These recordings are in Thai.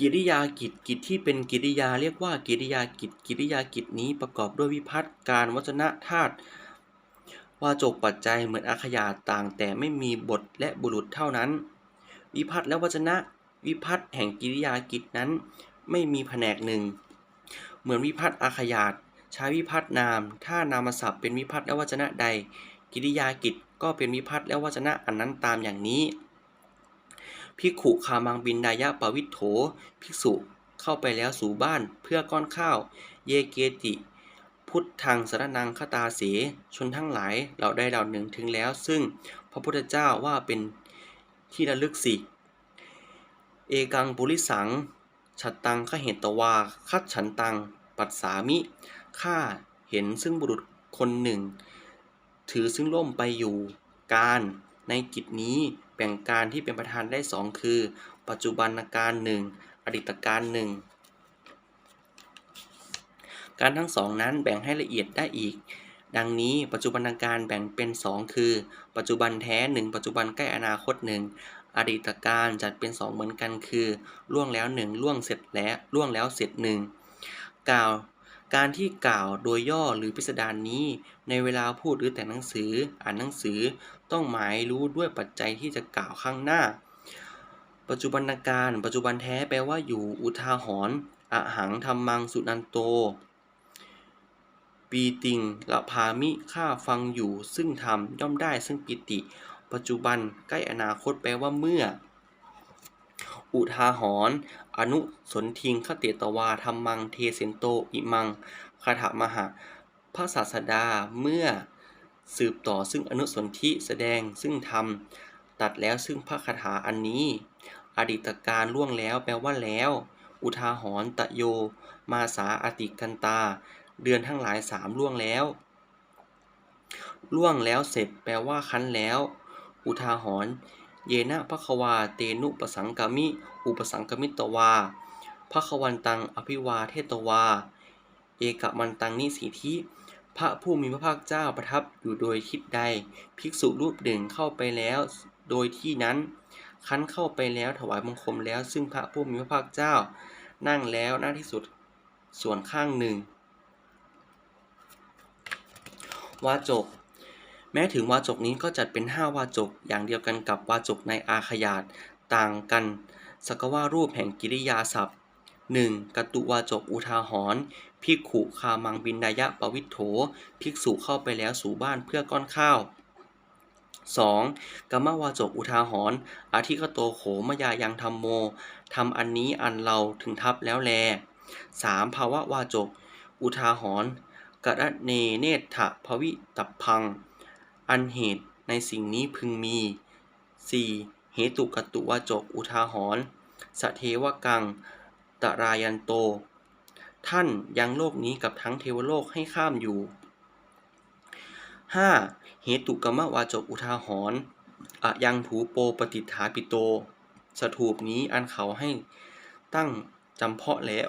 กิริยากิจกิจที่เป็นกิริยาเรียกว่ากิริยากิจกิริยากิจนี้ประกอบด้วยวิพัฒน์การวจนะธาตุวาจกปัจจัยเหมือนอาขยาต่าง แต่ไม่มีบทและบุรุษเท่านั้น วิพัฒน์และวจนะวิพัฒน์แห่งกิริยากิจนั้น ไม่มีแผนกหนึ่ง เหมือนวิพัฒน์อาขยาตใช้วิพัฒน์นาม ถ้านามศัพท์เป็นวิพัฒน์และวจนะใด กิริยากิจก็เป็นวิพัฒน์และวจนะอันนั้นตามอย่างนี้ ภิกขุคามังบินดายะปวิทโถ ภิกษุเข้าไปแล้วสู่บ้านเพื่อก้อนข้าว เยเกติ พุทธังสรนังคตาเส ชนทั้งหลายเราได้เหล่าหนึ่งถึงแล้ว ซึ่งพระพุทธเจ้าว่าเป็นที่ระลึกสิเอกังปุริสังฉัตตังขเหตวา คัดฉันตัง ปัสสามิ ข้าเห็นซึ่งบุรุษคนหนึ่ ง ถือซึ่งล่มไปอยู่การ ในกิจนี้แบ่งการที่เป็นประธานได้สองคือ ปัจจุบันการหนึ่งอดีตการหนึ่งการทั้งสองนั้นแบ่งให้ละเอียดได้อีก ดังนี้ปัจจุบันการแบ่งเป็น 2 คือ ปัจจุบันแท้ 1 ปัจจุบันใกล้อนาคต 1 อดีตการจัดเป็น 2 เหมือนกันคือล่วงแล้ว 1 ล่วงเสร็จแล้วล่วงแล้วเสร็จ 1 กล่าว การที่กล่าวโดยย่อหรือพิสดารนี้ ในเวลาพูดหรือแต่งหนังสืออ่านหนังสือ ต้องหมายรู้ด้วยปัจจัยที่จะกล่าวข้างหน้า ปัจจุบันการ ปัจจุบันแท้แปลว่าอยู่อุทาหรณ์อหังธรรมังสุนันโต ปีติงละพามิข้าฟังอยู่ซึ่งธรรมย่อมได้ซึ่งปิติ ปัจจุบันใกล้อนาคตแปลว่าเมื่อ อุทาหรณ์อนุสนทิงคเตตวาธรรมังเทเสนโตอิมังคาถามหะพระศาสดาเมื่อสืบต่อซึ่งอนุสนธิแสดงซึ่งธรรมตัดแล้วซึ่งพระคาถาอันนี้ อดีตการล่วงแล้วแปลว่าแล้ว อุทาหรณ์ตะโย มาสาอติกันตา เดือนทั้งหลายสามล่วงแล้ว ล่วงแล้วเสร็จแปลว่าคั้นแล้ว อุทาหรณ์ เยนะพะควาเตนุปสังกามิ อุปสังกมิตวาพะควันตังอภิวาเทตวา เอกมันตังนิสีทิ พระผู้มีพระภาคเจ้าประทับอยู่โดยทิศใด ภิกษุรูปหนึ่งเข้าไปแล้ว โดยที่นั้น คั้นเข้าไปแล้วถวายบังคมแล้ว ซึ่งพระผู้มีพระภาคเจ้า นั่งแล้วหน้าที่สุดส่วนข้างหนึ่งวาจก แม้ถึงวาจกนี้ก็จัดเป็น 5 วาจก อย่างเดียวกันกับวาจกในอาขยาตต่างกันสกว่ารูปแห่งกิริยาศัพท์ 1. กตุวาจกอุทาหรณ์ภิกขุคามังบินดายะปวิทโถภิกษุเข้าไปแล้วสู่บ้านเพื่อก้อนข้าว 2. กรรมวาจกอุทาหรณ์อาทิคโตโขมยายังธรรมโมทำอันนี้อันเราถึงทับแล้วแล 3. ภาวะวาจก อุทาหรณ์กระเนเนถะภวิตับพัง อันเหตุในสิ่งนี้พึงมี 4. เหตุกตุวจกอุทาหรณ์สเทวกัง ตรายันโต ท่านยังโลกนี้กับทั้งเทวโลกให้ข้ามอยู่ 5. เหตุกรรมวาจกอุทาหรณ์อะยังถูโปปฏิฐาปิโต สถูปนี้อันเขาให้ตั้งจำเพาะแล้ว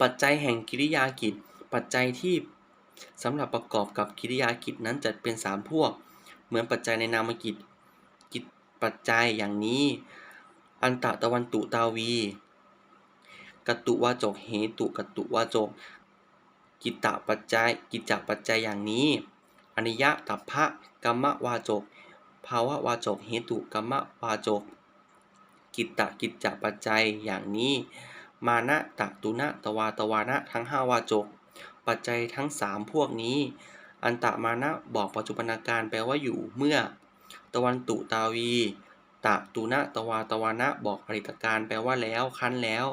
ปัจจัยแห่งกิริยากิจ ปัจจัยที่ สำหรับประกอบกับกิริยากิจนั้นจัดเป็น 3 พวก เหมือนปัจจัยในนามกิจกิจปัจจัยอย่างนี้ อันตะตะวันตุตาวีกตุวาจกเหตุกตุวาจก กิตตปัจจัย กิจจปัจจัยอย่างนี้ อนิยะตัพพะกรรมวาจก ภาวะวาจกเหตุกรรมวาจก กิตตกิจจปัจจัยอย่างนี้ มานะตะตุนะตวาตวานะทั้ง 5 วาจก ปัจจัยทั้ง 3 พวกนี้ อันตะมานะบอกปัจจุบันการแปลว่าอยู่เมื่อ ตะวันตุตาวีตะตุนะตวาตวานะบอกอริตการแปลว่าแล้วคั้นแล้ว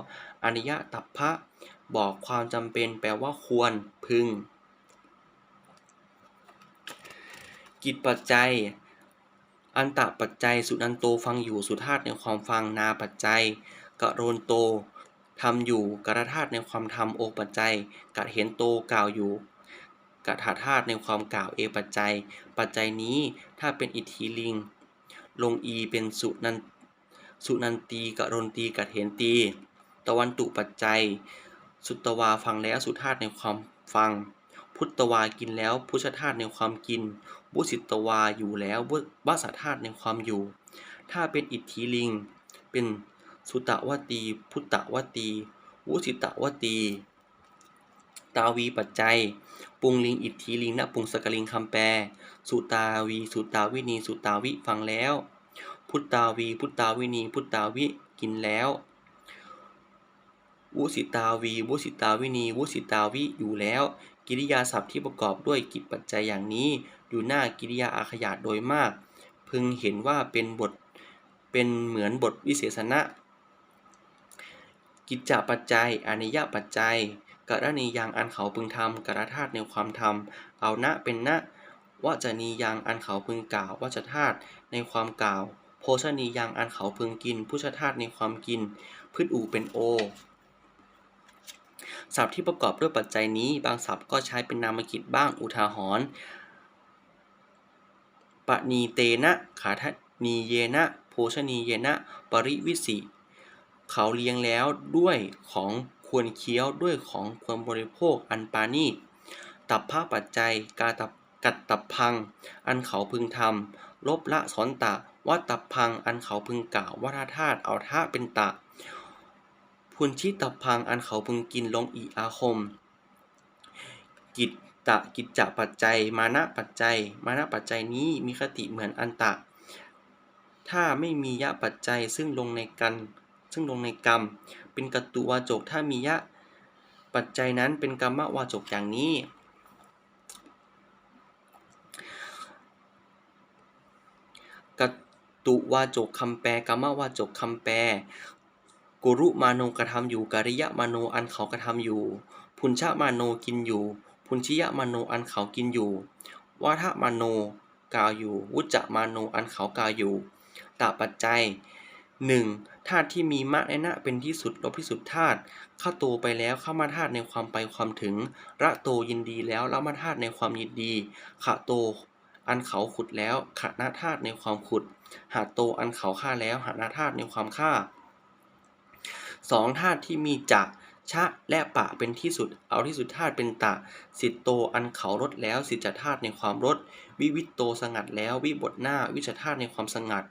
อนิยะตัพพะบอกความจำเป็นแปลว่าควรพึง กิจปัจจัย อันตะปัจจัย สุนันโตฟังอยู่สุธาตในความฟังนาปัจจัยกะโรนโต ทำอยู่กระธาตุในความทำโอปัจจัยกะเห็นโตกล่าวอยู่กะถาธาตุในความกล่าวเอปัจจัย ปัจจัยนี้ถ้าเป็นอิทธิลิง ลงอีเป็นสุนันสุนันตีกะรนตีกะเห็นตี ตะวันตุปัจจัย สุตวาฟังแล้วสุธาตุในความฟัง พุทธวากินแล้วพุทธธาตุในความกิน บุสิตวาอยู่แล้ววาสธาตุในความอยู่ ถ้าเป็นอิทธิลิง เป็น สุตวตี พุตตวตี วุสิตวตี ตาวีปัจจัย ปุงลิงอิทธิลิงนะปุงสกลิงคำแปลสุตาวี สุตาวินี สุตาวิฟังแล้ว พุตตาวี พุตตาวินี พุตตาวิกินแล้ว วุสิตาวี วุสิตาวินี วุสิตาวิอยู่แล้ว กิริยาศัพท์ที่ประกอบด้วยกิจปัจจัยอย่างนี้ อยู่หน้ากิริยาอาขยาตโดยมาก พึงเห็นว่าเป็นบท เป็นเหมือนบทวิเศษณะ กิจจปัจจัยอนิยปัจจัยกรณียางอันเขาพึงทำกรธาตุในความทำเอานะเป็นนะวจนียางอันเขาพึงกล่าววจธาตุในความกล่าวโภชนียางอันเขาพึงกินพุชธาตุในความกิน พืชอูเป็นโอศัพท์ที่ประกอบด้วยปัจจัยนี้ บางศัพท์ก็ใช้เป็นนามกิจบ้างอุทาหรณ์ปณีเตนะ ขาทนีเยนะโภชนีเยนะ ปริวิสิ เขาเลี้ยงแล้วด้วยของควรเคี้ยวด้วยของควรบริโภคอันปานีตับภาปัจจัยกาตับกัดตับพัง อันเขาพึงทำลบละสอนตะว่าตับพังอันเขาพึงกล่าวว่าธาตุเอาท่าเป็นตะ พุนชิตับพังอันเขาพึงกินลงอีอาคม กิจตะกิจจะปัจจัย มานะปัจจัย มานะปัจจัยนี้มีคติเหมือนอันตะ ถ้าไม่มียะปัจจัยซึ่งลงในกัน ซึ่งลงในกรรม เป็นกตุวาจกถ้ามียะ ปัจจัยนั้นเป็นกรรมวาจกอย่างนี้กตุวาจกคำแปลกรรมวาจกคำแปลกุรุมาโนกระทำอยู่กริยะมาโนอันเขากระทำอยู่ พุนชะมาโนกินอยู่ พุนชิยะมาโนอันเขากินอยู่วาทะมาโนกล่าวอยู่ วุจจะมาโนอันเขากล่าวอยู่ตาปัจจัย 1. ธาตุที่มีมะและนะเป็นที่สุดลบที่สุดธาตุเข้าโตไปแล้วเข้ามาธาตุในความไปความถึง ระโตยินดีแล้วละมาธาตุในความยินดี ขะโตอันเขาขุดแล้วขะนาธาตุในความขุด หาโตอันเขาฆ่าแล้วหานาธาตุในความฆ่า 2. ธาตุที่มีจะชะและปะเป็นที่สุด เอาที่สุดธาตุเป็นตะ สิทโตอันเขาลดแล้วสิจธาตุในความลดวิวิตโตสงัดแล้ววิบทหน้าวิจธาตุในความสงัด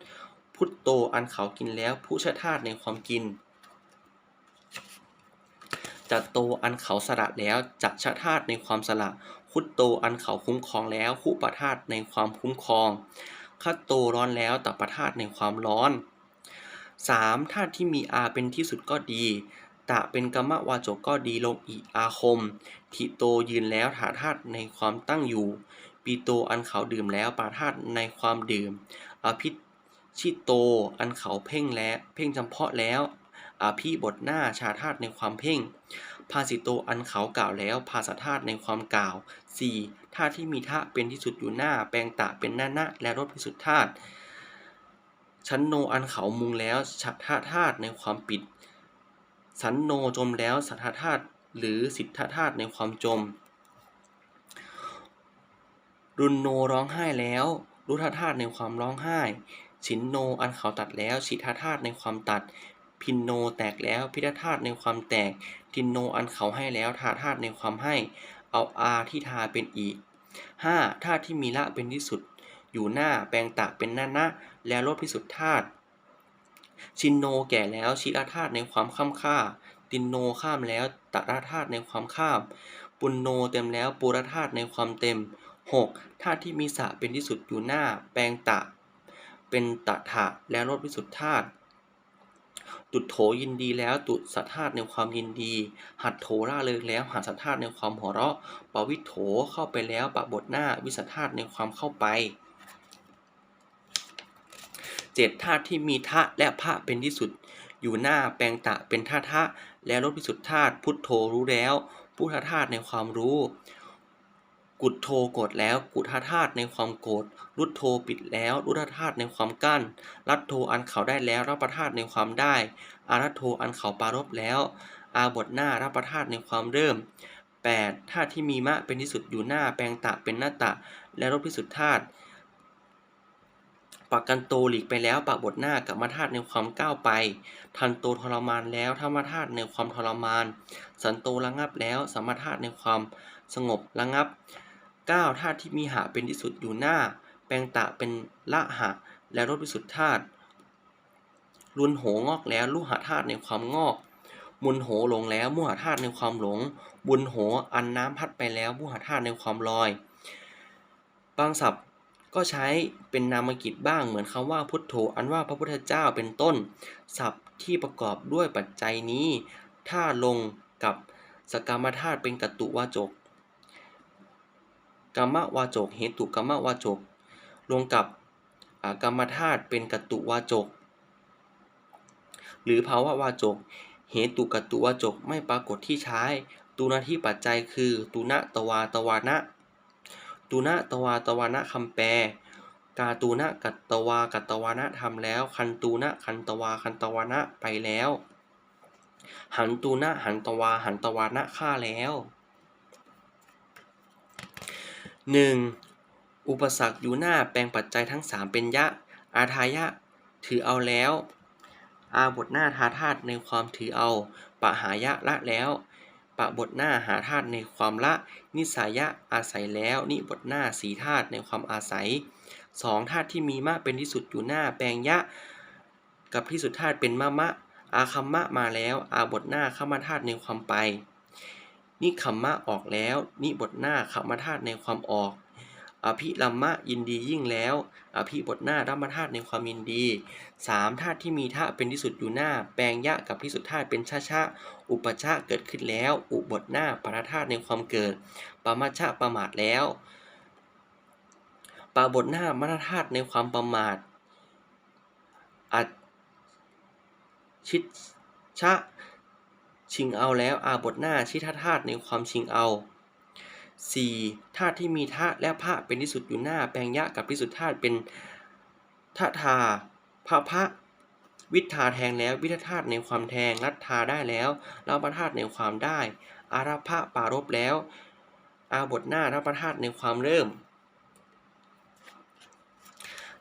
พุทโตอันเขากินแล้วผู้ชธาตุในความกินจัตโตอันเขาสละแล้วจักชธาตุในความสละคุตโตอันเขาคุ้มครองแล้วคุปธาตุในความคุ้มครองคัตโตร้อนแล้วตัปธาตุในความร้อน 3. ธาตุที่มีอาเป็นที่สุดก็ดีตะเป็นกรรมวาจกก็ดีลงอีอาคม ทิโตยืนแล้วถาธาตุในความตั้งอยู่ ปีโตอันเขาดื่มแล้วปาธาตุในความดื่ม อภิ ชิโต อันเขาเพ่งแล้วเพ่งจำเพาะแล้วอภิบทหน้าชาธาตุในความเพ่ง ภาสิโตอันเขากล่าวแล้วภาษาธาตุในความกล่าว 4. ธาตุที่มีทะเป็นที่สุดอยู่หน้า แปลงตะเป็นหน้าหน้าและรถพิสุทธาตุชั้นโนอันเขามุงแล้วฉัตถธาตุในความปิด สันโนจมแล้วสัทธธาตุหรือสิทธธาตุในความจม รุนโนร้องไห้แล้วรุทธาตุในความร้องไห้ชินโนอันเขาตัดแล้วชิทธาตุในความตัด พินโนแตกแล้วพิทธาตุในความแตก ทินโนอันเขาให้แล้วทาธาตุในความให้ เอาอาที่ทาเป็นอีก 5. ธาตุที่มีละเป็นที่สุด อยู่หน้าแปลงตะเป็นหน้าหน้าแล้วลดพิสุทธาตุชินโนแก่แล้วชิราธาตุในความข้ามค่า ตินโนข้ามแล้วตระธาตุในความข้าม ปุณโนเต็มแล้วปุรธาตุในความเต็ม 6. ธาตุที่มีสะเป็นที่สุดอยู่หน้า แปลงตะ เป็นตถะแล้วลดพิสุทธาตุตุดโถยินดีแล้วตุสัทธาตุในความยินดี หัดโถร่าเริงแล้วหัดสัทธาตุในความหัวเราะปวิโถเข้าไปแล้วปะบทหน้าวิสัทธาตุในความเข้าไปเจ็ดธาตุที่มีทะและพระเป็นที่สุด อยู่หน้าแปลงตะเป็นท่าทะและลดพิสุทธาตุพุทโธรู้แล้ว พุทธธาตุในความรู้ กุดโทโกรธแล้ว กุทธาตุในความโกรธรุดโทปิดแล้ว รุทธาตุในความกั้น รัตโทอันเขาได้แล้วรับประธาตุในความได้ อารัตโทอันเขาปารบแล้ว อาบทหน้ารับประธาตุในความเริ่ม 8. ธาตุที่มีมะเป็นที่สุดอยู่หน้าแปลงตะเป็นหน้าตะ และลดพิสุทธาตุปักกันโตหลีกไปแล้วปะบทหน้ากับมาธาตุในความก้าวไป ทันโตทรมานแล้วธรรมธาตุในความทรมาน สันโตระงับแล้วสมธาตุในความสงบระงับ 9. ธาตุที่มีหะเป็นที่สุดอยู่หน้า แปลงตะเป็นละหะ และลดพิสุทธาตุลุนโหงอกแล้วลุหธาตุในความงอก มุนโหหลงแล้วมุหธาตุในความหลง บุญโหอันน้ำพัดไปแล้วมุหธาตุในความลอย บางศัพท์ก็ใช้เป็นนามกิจบ้างเหมือนคำว่าพุทโธอันว่าพระพุทธเจ้าเป็นต้น ศัพท์ที่ประกอบด้วยปัจจัยนี้ ถ้าลงกับสกรรมธาตุเป็นกตุวาจก กรรมวาจกเหตุกรรมวาจกลงกับกรรมธาตุเป็นกตุวาจก หรือภาวะวาจกเหตุกตุวาจกไม่ปรากฏที่ใช้ตูนาที่ปัจจัยคือตุนะตวาตวานะตุนะตวาตวานะคำแปล กาตูนะกัตตวากัตตวานะทำแล้ว คันตูนะคันตวาคันตวานะไปแล้ว หันตูนะหันตวาหันตวานะฆ่าแล้ว 1. อุปสรรคอยู่หน้าแปลงปัจจัยทั้ง 3 เป็นยะ อาทายะ ถือเอาแล้ว อาบทหน้าทาธาตุในความถือเอา ปะหายะละแล้วปะบทหน้าหาธาตุในความละ นิสายะอาศัยแล้ว นิบทหน้าสีธาตุในความอาศัยสองธาตุที่มีมะเป็นที่สุดอยู่หน้าแปลงยะ กับที่สุดธาตุเป็นมะมะ อาคัมมะมาแล้ว อาบทหน้าขมธาตุในความไป นิคัมมะออกแล้ว นิบทหน้าขมธาตุในความออก อภิลัมมะยินดียิ่งแล้ว อภิบทหน้ารัมธาตุในความยินดีสามธาตุที่มีธาตุเป็นที่สุดอยู่หน้า แปลงยะกับที่สุดธาตุเป็นชาชะอุปชะเกิดขึ้นแล้ว อุบทหน้าปรธาตุในความเกิดปมาชะประมาทแล้วปาบทหน้ามรธาตุในความประมาทอัดชิดชะ ชิงเอาแล้วอาบทหน้าชิทธาตุในความชิงเอา 4. ธาตุที่มีธาตุและพระเป็นที่สุดอยู่หน้า แปลงยะกับที่สุดธาตุเป็นทาทาพระพระวิทาแทงแล้ววิทธาตุในความแทงรัตทาได้แล้วรับประธาตุในความได้ อาราภะปารบแล้ว อาบทหน้ารับประธาตุในความเริ่ม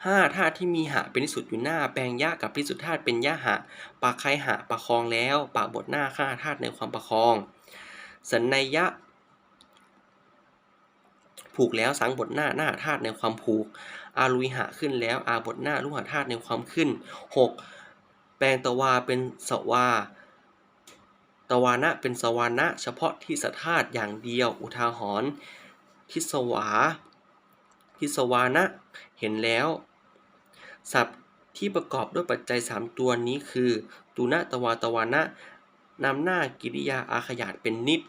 5. ธาตุที่มีหะเป็นที่สุดอยู่หน้า แปลงยะกับที่สุดธาตุเป็นยะหะปะไคหะประคองแล้วปะบทหน้าฆ่าธาตุในความประคอง สันในยะ ผูกแล้วสังบทหน้าหน้าธาตุในความผูก อาลุยหะขึ้นแล้วอาบทหน้าลุหะธาตุในความขึ้น 6. แปลงตวาเป็นสวาตวานะเป็นสวานะเฉพาะที่สธาตุอย่างเดียวอุทาหรณ์ทิสวาทิสวานะ เห็นแล้ว ศัพท์ที่ประกอบด้วยปัจจัย 3 ตัวนี้คือ ตุนะตวาตวานะนำหน้ากิริยาอาขยาตเป็นนิด